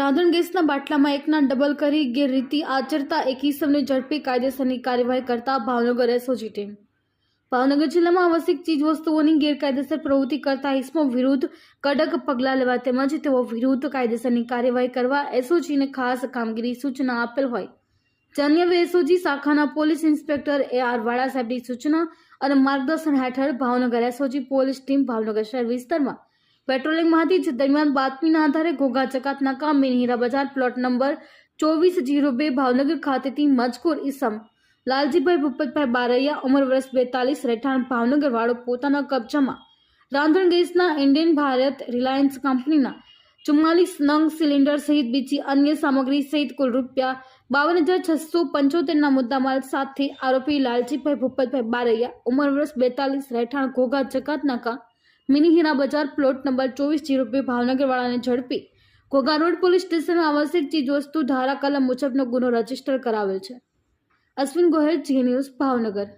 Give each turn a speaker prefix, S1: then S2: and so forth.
S1: રાંધણ ગેસના બાટલામાં એકના ડબલ કરી ગેરરીતિ આચરતા એક ઈસમને ઝડપી કાયદેસરની કાર્યવાહી કરતા ભાવનગર એસઓજી ટીમ. ભાવનગર જિલ્લામાં આવશ્યક ચીજવસ્તુઓની ગેરકાયદેસર પ્રવૃત્તિ કરતા ઇસમો વિરુદ્ધ કડક પગલાં લેવા તેમજ તેઓ વિરુદ્ધ કાયદેસરની કાર્યવાહી કરવા એસઓજીને ખાસ કામગીરી સૂચના આપેલ હોય. જાન્યવે એસઓજી શાખાના પોલીસ ઇન્સ્પેક્ટર એ આર વાળા સાહેબની સૂચના અને માર્ગદર્શન હેઠળ Bhavnagar SOG police team Bhavnagar શહેર વિસ્તારમાં પેટ્રોલિંગમાં હતી દરમિયાન બાતમીના આધારે ઘોઘા ચકાતના કામે હીરા બજાર પ્લોટ નંબર ચોવીસ જીરો બે, ભાવનગર ખાતેથી મજકૂર ઈસમ. લાલજીભાઈ ભૂપતભાઈ બારૈયા, ઉંમર વર્ષ બેતાલીસ, રહેઠાણ ભાવનગર વાળો પોતાના કબજામાં. રાંધણ ગેસના ઇન્ડિયન ભારત રિલાયન્સ કંપનીના ચુમ્માલીસ નંગ સિલિન્ડર સહિત બીજી અન્ય સામગ્રી સહિત કુલ રૂપિયા બાવન હજાર છસો પંચોતેરના મુદ્દામાલ સાથે આરોપી લાલજીભાઈ ભૂપતભાઈ બારૈયા, ઉંમર વર્ષ બેતાલીસ, રહેઠાણ ઘોઘા જકાત નાકા મિની હીરા બજાર પ્લોટ નંબર ચોવીસ જીરો બે ભાવનગરવાળાને ઝડપી. ઘોઘા રોડ પોલીસ સ્ટેશનમાં આવશ્યક ચીજવસ્તુ ધારા કલમ મુજબનો ગુનો રજિસ્ટર કરાવેલ છે. Ashwin Gohel, Zee News, Bhavnagar.